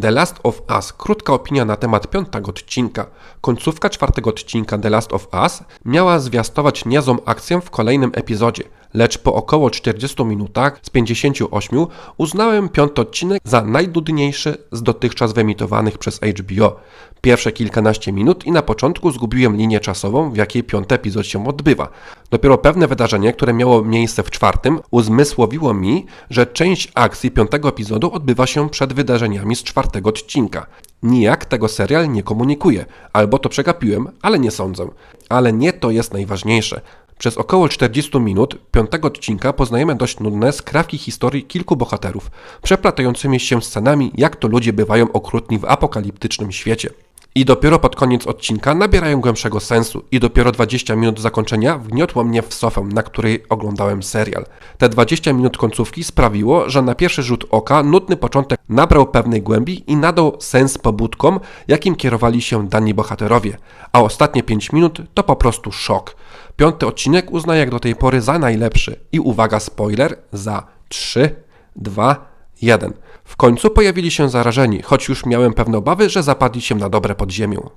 The Last of Us. Krótka opinia na temat piątego odcinka. Końcówka czwartego odcinka The Last of Us miała zwiastować niezłą akcję w kolejnym epizodzie, lecz po około 40 minutach z 58 uznałem piąty odcinek za najdudniejszy z dotychczas wyemitowanych przez HBO. Pierwsze kilkanaście minut i na początku zgubiłem linię czasową, w jakiej piąty epizod się odbywa. Dopiero pewne wydarzenie, które miało miejsce w czwartym, uzmysłowiło mi, że część akcji piątego epizodu odbywa się przed wydarzeniami z czwartego odcinka. Nijak tego serial nie komunikuje, albo to przegapiłem, ale nie sądzę. Ale nie to jest najważniejsze. Przez około 40 minut piątego odcinka poznajemy dość nudne skrawki historii kilku bohaterów, przeplatającymi się scenami, jak to ludzie bywają okrutni w apokaliptycznym świecie. I dopiero pod koniec odcinka nabierają głębszego sensu i dopiero 20 minut zakończenia wgniotło mnie w sofę, na której oglądałem serial. Te 20 minut końcówki sprawiło, że na pierwszy rzut oka nudny początek nabrał pewnej głębi i nadał sens pobudkom, jakim kierowali się dani bohaterowie, a ostatnie 5 minut to po prostu szok. Piąty odcinek uznaję jak do tej pory za najlepszy i uwaga spoiler za 3, 2, 1. W końcu pojawili się zarażeni, choć już miałem pewne obawy, że zapadli się na dobre pod ziemią.